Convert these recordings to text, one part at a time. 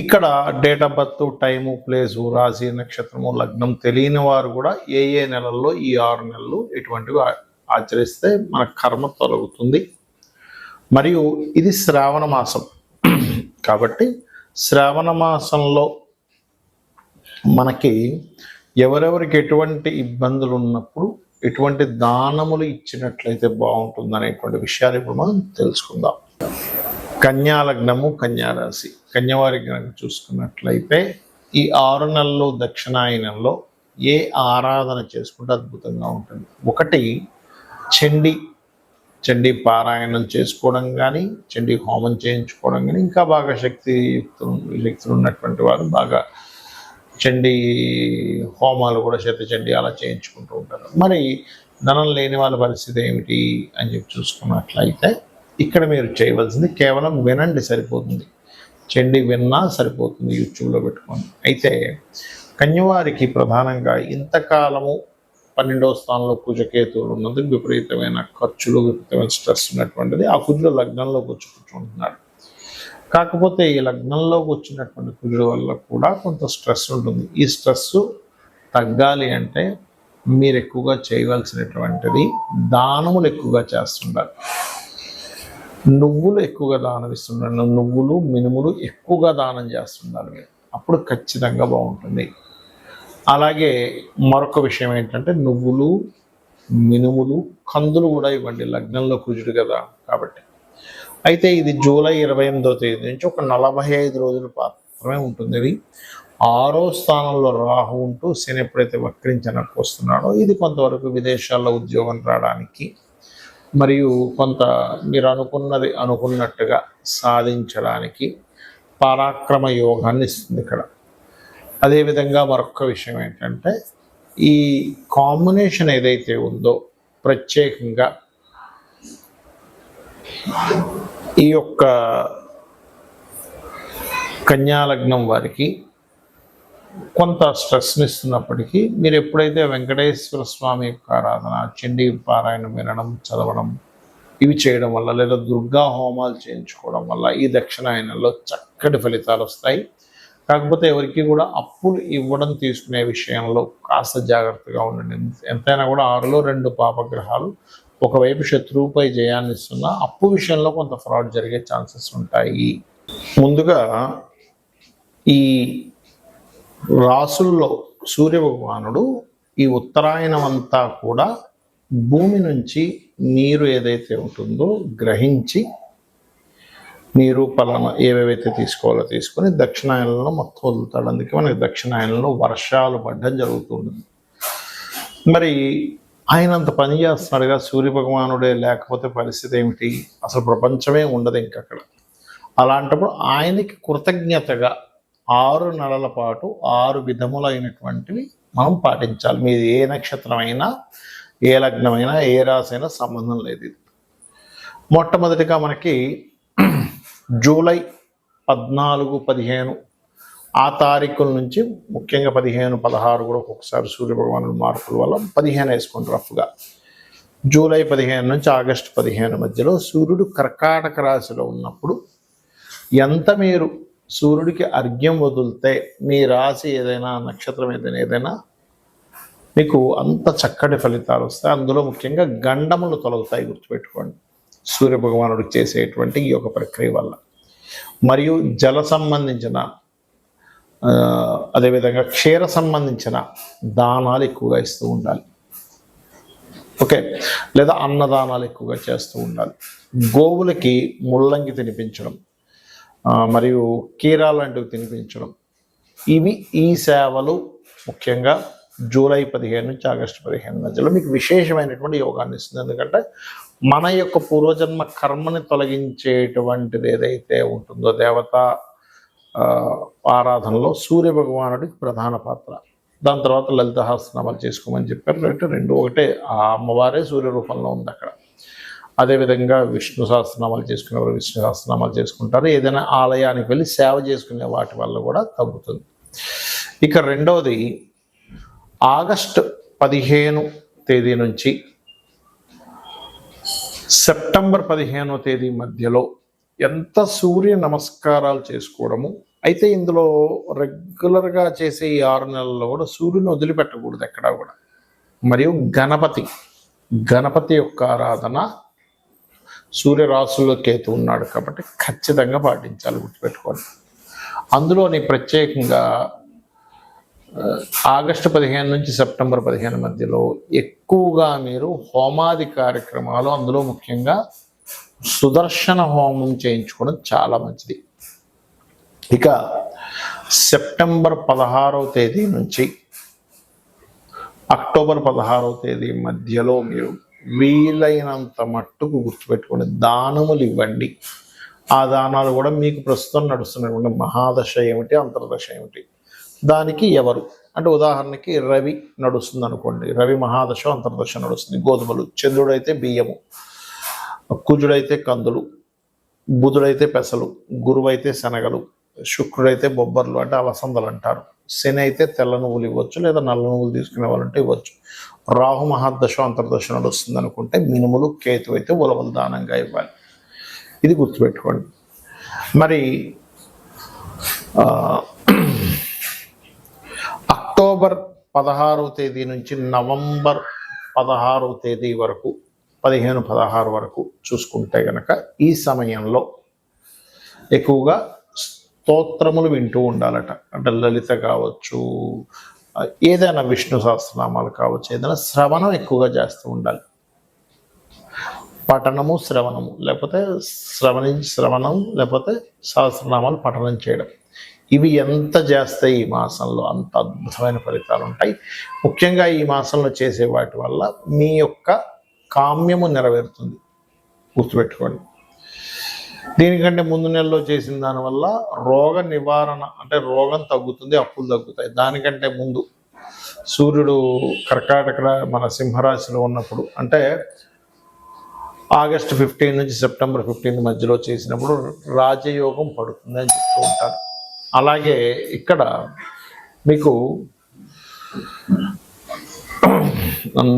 ఇక్కడ date of birth time place రాశి నక్షత్రము లగ్నం తెలియని వారు కూడా ఏ ఏ నెలల్లో ఈ ఆరు నెలలు ఇటువంటివి ఆచరిస్తే మన కర్మ తొలగుతుంది. మరియు ఇది శ్రావణ మాసం. కాబట్టి శ్రావణ మాసంలో మనకి ఎవరెవరికి ఎటువంటి ఇబ్బందులు ఉన్నప్పుడు ఎటువంటి దానములు ఇచ్చినట్లయితే బాగుంటుంది అనేటువంటి విషయాలు ఇప్పుడు మనం తెలుసుకుందాం. కన్యా లగ్నము కన్యా కన్యవారి కనుక చూసుకున్నట్లయితే ఈ ఆరు నెలలు దక్షిణాయనంలో ఏ ఆరాధన చేసుకుంటే అద్భుతంగా ఉంటుంది. ఒకటి చండి. చండి పారాయణం చేసుకోవడం కానీ చండీ హోమం చేయించుకోవడం కానీ ఇంకా బాగా శక్తి శక్తులు ఉన్నటువంటి వారు బాగా చండీ హోమాలు కూడా శత చండి అలా చేయించుకుంటూ ఉంటారు. మరి ధనం లేని వాళ్ళ పరిస్థితి ఏమిటి అని చెప్పి చూసుకున్నట్లయితే ఇక్కడ మీరు చేయవలసింది కేవలం వినండి సరిపోతుంది. చెండి విన్నా సరిపోతుంది యూట్యూబ్లో పెట్టుకొని అయితే కన్యవారికి ప్రధానంగా ఇంతకాలము పన్నెండవ స్థానంలో కుజకేతువులు ఉన్నందుకు విపరీతమైన ఖర్చులు విపరీతమైన స్ట్రెస్ ఉన్నటువంటిది ఆ కుజుడు లగ్నంలోకి వచ్చి కూర్చుంటున్నాడు. కాకపోతే ఈ లగ్నంలోకి వచ్చినటువంటి కుజుడు వల్ల కూడా కొంత స్ట్రెస్ ఉంటుంది. ఈ స్ట్రెస్ తగ్గాలి అంటే మీరు ఎక్కువగా చేయవలసినటువంటిది దానములు ఎక్కువగా చేస్తుండాలి. నువ్వులు ఎక్కువగా దానం ఇస్తుండాలి నువ్వులు మినుములు ఎక్కువగా దానం చేస్తున్నారు అప్పుడు ఖచ్చితంగా బాగుంటుంది. అలాగే మరొక విషయం ఏంటంటే నువ్వులు మినుములు కందులు కూడా ఇవ్వండి. లగ్నంలో కుజుడు కదా కాబట్టి. అయితే ఇది జూలై ఇరవై ఎనిమిదో తేదీ నుంచి ఒక నలభై ఐదు రోజులు మాత్రమే ఉంటుంది. ఇది ఆరో స్థానంలో రాహు ఉంటూ శని ఎప్పుడైతే వక్రించడానికి వస్తున్నాడో ఇది కొంతవరకు విదేశాల్లో ఉద్యోగం రావడానికి మరియు కొంత మీరు అనుకున్నది అనుకున్నట్టుగా సాధించడానికి పరాక్రమ యోగాన్ని ఇస్తుంది ఇక్కడ. అదేవిధంగా మరొక విషయం ఏంటంటే ఈ కాంబినేషన్ ఏదైతే ఉందో ప్రత్యేకంగా ఈ యొక్క కన్యాలగ్నం వారికి కొంత స్ట్రెస్ని ఇస్తున్నప్పటికీ మీరు ఎప్పుడైతే వెంకటేశ్వర స్వామి యొక్క ఆరాధన చండీ పారాయణ వినడం చదవడం ఇవి చేయడం వల్ల లేదా దుర్గా హోమాలు చేయించుకోవడం వల్ల ఈ దక్షిణాయనంలో చక్కటి ఫలితాలు వస్తాయి. కాకపోతే ఎవరికి కూడా అప్పులు ఇవ్వడం తీసుకునే విషయంలో కాస్త జాగ్రత్తగా ఉండండి. ఎంతైనా కూడా ఆరులో రెండు పాపగ్రహాలు ఒకవైపు శత్రువుపై జయాన్ని ఇస్తున్నా అప్పు విషయంలో కొంత ఫ్రాడ్ జరిగే ఛాన్సెస్ ఉంటాయి. ముందుగా ఈ రాసుల్లో సూర్య భగవానుడు ఈ ఉత్తరాయణం అంతా కూడా భూమి నుంచి నీరు ఏదైతే ఉంటుందో గ్రహించి నీరు పలానా ఏవేవైతే తీసుకోవాలో తీసుకొని దక్షిణాయనంలో మొత్తం వదులుతాడు. అందుకే మనకి దక్షిణాయనంలో వర్షాలు పడడం జరుగుతుంది మరి ఆయన అంత పని చేస్తున్నాడుగా సూర్య భగవానుడే లేకపోతే పరిస్థితి ఏమిటి? అసలు ప్రపంచమే ఉండదు ఇంకక్కడ. అలాంటప్పుడు ఆయనకి కృతజ్ఞతగా ఆరు నెలల పాటు ఆరు విధములైనటువంటివి మనం పాటించాలి. మీది ఏ నక్షత్రమైనా ఏ లగ్నమైనా ఏ రాశైనా సంబంధం లేదు ఇది. మొట్టమొదటిగా మనకి జూలై పద్నాలుగు పదిహేను ఆ తారీఖుల నుంచి ముఖ్యంగా పదిహేను పదహారు కూడా ఒక్కొక్కసారి సూర్యభగవానుడు మార్పుల వల్ల పదిహేను వేసుకోండి రఫ్గా జూలై పదిహేను నుంచి ఆగస్టు పదిహేను మధ్యలో సూర్యుడు కర్కాటక రాశిలో ఉన్నప్పుడు ఎంత మీరు సూర్యుడికి అర్ఘ్యం వదిలితే మీ రాశి ఏదైనా నక్షత్రం ఏదైనా ఏదైనా మీకు అంత చక్కటి ఫలితాలు వస్తాయి. అందులో ముఖ్యంగా గండములు తొలగుతాయి గుర్తుపెట్టుకోండి. సూర్య భగవానుడికి చేసేటువంటి ఈ యొక్క ప్రక్రియ వల్ల. మరియు జల సంబంధించిన అదేవిధంగా క్షీర సంబంధించిన దానాలు ఎక్కువగా ఇస్తూ ఉండాలి. ఓకే? లేదా అన్నదానాలు ఎక్కువగా చేస్తూ ఉండాలి. గోవులకి ముల్లంగి తినిపించడం మరియు కీరా లాంటివి తినిపించడం. ఇవి ఈ సేవలు ముఖ్యంగా జూలై పదిహేను నుంచి ఆగస్టు పదిహేను మధ్యలో మీకు విశేషమైనటువంటి యోగాన్ని ఇస్తుంది. ఎందుకంటే మన యొక్క పూర్వజన్మ కర్మని తొలగించేటువంటిది ఏదైతే ఉంటుందో దేవత ఆరాధనలో సూర్య భగవానుడికి ప్రధాన పాత్ర. దాని తర్వాత లలితహాస్నామాలు చేసుకోమని చెప్పారు. అంటే రెండు ఒకటే. ఆ అమ్మవారే సూర్య రూపంలో ఉంది అక్కడ. అదేవిధంగా విష్ణు సహస్రనామాలు చేసుకునేవారు విష్ణు సహస్రనామాలు చేసుకుంటారు. ఏదైనా ఆలయానికి వెళ్ళి సేవ చేసుకునే వాటి వల్ల కూడా తగ్గుతుంది. ఇక రెండవది ఆగస్టు పదిహేను తేదీ నుంచి సెప్టెంబర్ పదిహేనో తేదీ మధ్యలో ఎంత సూర్య నమస్కారాలు చేసుకోవడము అయితే ఇందులో రెగ్యులర్గా చేసే ఈ ఆరు నెలల్లో కూడా సూర్యుని వదిలిపెట్టకూడదు ఎక్కడా కూడా. మరియు గణపతి గణపతి యొక్క ఆరాధన సూర్యరాశుల్లో కేతు ఉన్నాడు కాబట్టి ఖచ్చితంగా పాటించాలి గుర్తుపెట్టుకోండి. అందులోని ప్రత్యేకంగా ఆగస్టు పదిహేను నుంచి సెప్టెంబర్ పదిహేను మధ్యలో ఎక్కువగా మీరు హోమాది కార్యక్రమాలు అందులో ముఖ్యంగా సుదర్శన హోమం చేయించుకోవడం చాలా మంచిది. ఇక సెప్టెంబర్ పదహారవ తేదీ నుంచి అక్టోబర్ పదహారవ తేదీ మధ్యలో మీరు వీలైనంత మట్టుకు గుర్తుపెట్టుకోండి దానములు ఇవ్వండి. ఆ దానాలు కూడా మీకు ప్రస్తుతం నడుస్తున్నటువంటి మహాదశ ఏమిటి అంతర్దశ ఏమిటి? దానికి ఎవరు? అంటే ఉదాహరణకి రవి నడుస్తుంది అనుకోండి. రవి మహాదశ అంతర్దశ నడుస్తుంది. గోధుమలు చంద్రుడైతే బియ్యము కుజుడైతే కందులు బుధుడైతే పెసలు గురువైతే శనగలు శుక్రుడైతే బొబ్బర్లు అంటే అలసందలు అంటారు. శని అయితే తెల్ల నువ్వులు ఇవ్వచ్చు లేదా నల్ల నువ్వులు తీసుకునే వాళ్ళంటే ఇవ్వచ్చు. రాహు మహాదశ అంతర్దశ నడుస్తుంది అనుకుంటే మినుములు కేతు అయితే ఉలవలు దానంగా ఇవ్వాలి. ఇది గుర్తుపెట్టుకోండి. మరి అక్టోబర్ పదహారవ తేదీ నుంచి నవంబర్ పదహారవ తేదీ వరకు పదిహేను పదహారు వరకు చూసుకుంటే గనక ఈ సమయంలో ఎక్కువగా స్తోత్రములు వింటూ ఉండాలట. అంటే లలిత కావచ్చు ఏదైనా విష్ణు సహస్రనామాలు కావచ్చు ఏదైనా శ్రవణం ఎక్కువగా చేస్తూ ఉండాలి. పఠనము శ్రవణము లేకపోతే శ్రవణి శ్రవణం లేకపోతే సహస్రనామాలు పఠనం చేయడం. ఇవి ఎంత చేస్తాయి ఈ మాసంలో అంత అద్భుతమైన ఫలితాలు ఉంటాయి. ముఖ్యంగా ఈ మాసంలో చేసే వాటి వల్ల మీ యొక్క కామ్యము నెరవేరుతుంది. గుర్తుపెట్టుకోండి. దీనికంటే ముందు నెలలో చేసిన దానివల్ల రోగ నివారణ అంటే రోగం తగ్గుతుంది అప్పులు తగ్గుతాయి. దానికంటే ముందు సూర్యుడు కర్కాటక మన సింహరాశిలో ఉన్నప్పుడు అంటే ఆగస్ట్ ఫిఫ్టీన్ నుంచి సెప్టెంబర్ ఫిఫ్టీన్ మధ్యలో చేసినప్పుడు రాజయోగం పడుతుంది అని చెప్తూ ఉంటారు. అలాగే ఇక్కడ మీకు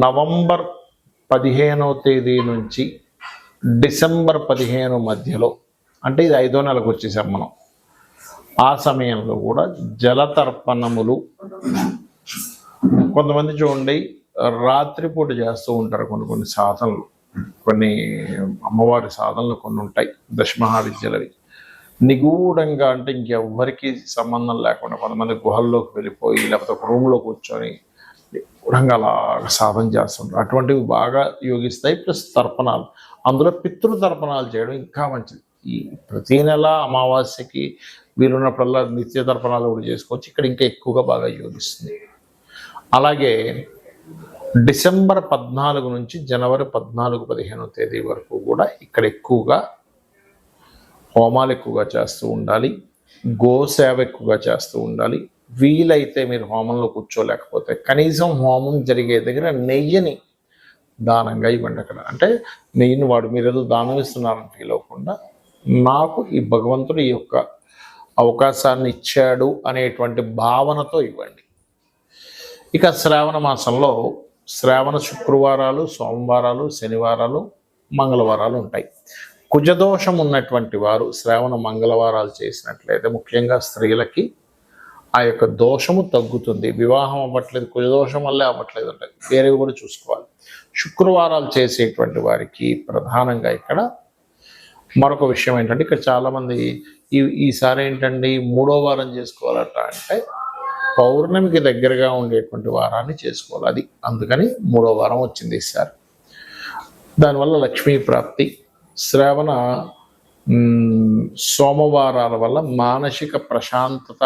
నవంబర్ పదిహేనవ తేదీ నుంచి డిసెంబర్ పదిహేను మధ్యలో అంటే ఇది ఐదో నెలకు వచ్చేసాం మనం. ఆ సమయంలో కూడా జలతర్పణములు కొంతమంది చూడండి రాత్రిపూట చేస్తూ ఉంటారు కొన్ని కొన్ని సాధనలు. కొన్ని అమ్మవారి సాధనలు కొన్ని ఉంటాయి దశమహావిద్యలవి. నిగూఢంగా అంటే ఇంకెవ్వరికీ సంబంధం లేకుండా కొంతమంది గుహల్లోకి వెళ్ళిపోయి లేకపోతే ఒక రూమ్లో కూర్చొని నిగూఢంగా సాధన చేస్తుంటారు అటువంటివి బాగా యోగిస్తాయి. ప్లస్ తర్పణాలు. అందులో పితృ తర్పణాలు చేయడం ఇంకా మంచిది. ఈ ప్రతి నెల అమావాస్యకి వీలున్నప్పుడల్లా నిత్య తర్పణాలు కూడా చేసుకోవచ్చు. ఇక్కడ ఇంకా ఎక్కువగా బాగా యోగిస్తుంది. అలాగే డిసెంబర్ పద్నాలుగు నుంచి జనవరి పద్నాలుగు పదిహేనో తేదీ వరకు కూడా ఇక్కడ ఎక్కువగా హోమాలు ఎక్కువగా చేస్తూ ఉండాలి. గోసేవ ఎక్కువగా చేస్తూ ఉండాలి. వీలైతే మీరు హోమంలో కూర్చోలేకపోతే కనీసం హోమం జరిగే దగ్గర నెయ్యిని దానంగా ఇవ్వండి అక్కడ. అంటే నెయ్యిని వాడు మీరు ఏదో దానం ఇస్తున్నారని ఫీల్ అవ్వకుండా నాకు ఈ భగవంతుడు ఈ యొక్క అవకాశాన్ని ఇచ్చాడు అనేటువంటి భావనతో ఇవ్వండి. ఇక శ్రావణ మాసంలో శ్రావణ శుక్రవారాలు సోమవారాలు శనివారాలు మంగళవారాలు ఉంటాయి. కుజదోషం ఉన్నటువంటి వారు శ్రావణ మంగళవారాలు చేసినట్లయితే ముఖ్యంగా స్త్రీలకి ఆ యొక్క దోషము తగ్గుతుంది. వివాహం అవ్వట్లేదు కుజదోషం వల్లే అవ్వట్లేదు అంటే వేరేవి కూడా చూసుకోవాలి. శుక్రవారాలు చేసేటువంటి వారికి ప్రధానంగా ఇక్కడ మరొక విషయం ఏంటంటే ఇక్కడ చాలామంది ఈ ఈసారి ఏంటండి మూడో వారం చేసుకోవాలట అంటే పౌర్ణమికి దగ్గరగా ఉండేటువంటి వారాన్ని చేసుకోవాలి. అది అందుకని మూడో వారం వచ్చింది ఈసారి. దానివల్ల లక్ష్మీ ప్రాప్తి శ్రావణ సోమవారాల వల్ల మానసిక ప్రశాంతత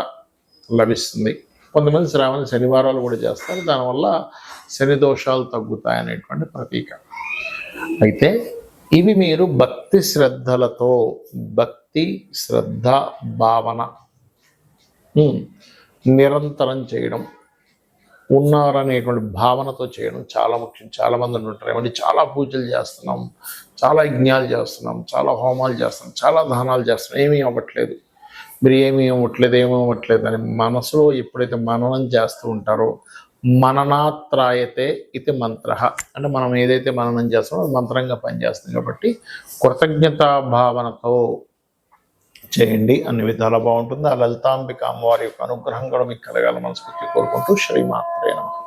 లభిస్తుంది. కొంతమంది శ్రావణ శనివారాలు కూడా చేస్తారు. దానివల్ల శని దోషాలు తగ్గుతాయనేటువంటి ప్రతీక. అయితే ఇవి మీరు భక్తి శ్రద్ధలతో భక్తి శ్రద్ధ భావన నిరంతరం చేయడం ఉన్నారనేటువంటి భావనతో చేయడం చాలా ముఖ్యం. చాలా మంది ఉంటారు ఏమంటే చాలా పూజలు చేస్తున్నాం చాలా యజ్ఞాలు చేస్తున్నాం చాలా హోమాలు చేస్తున్నాం చాలా దానాలు చేస్తున్నాం ఏమీ అవ్వట్లేదు. మీరు ఏమీ ఇవ్వట్లేదు ఏమీ ఇవ్వట్లేదు అని మనసులో ఎప్పుడైతే మననం చేస్తూ ఉంటారో మననాత్రాయతే ఇది మంత్ర. అంటే మనం ఏదైతే మననం చేస్తామో అది మంత్రంగా పనిచేస్తుంది. కాబట్టి కృతజ్ఞతా భావనతో చేయండి. అన్ని విధాలా బాగుంటుంది. ఆ లలితాంబిక అమ్మవారి యొక్క అనుగ్రహం కూడా మీకు కలగాల మనస్ఫూర్తి కోరుకుంటూ శ్రీమాత్రే నమః.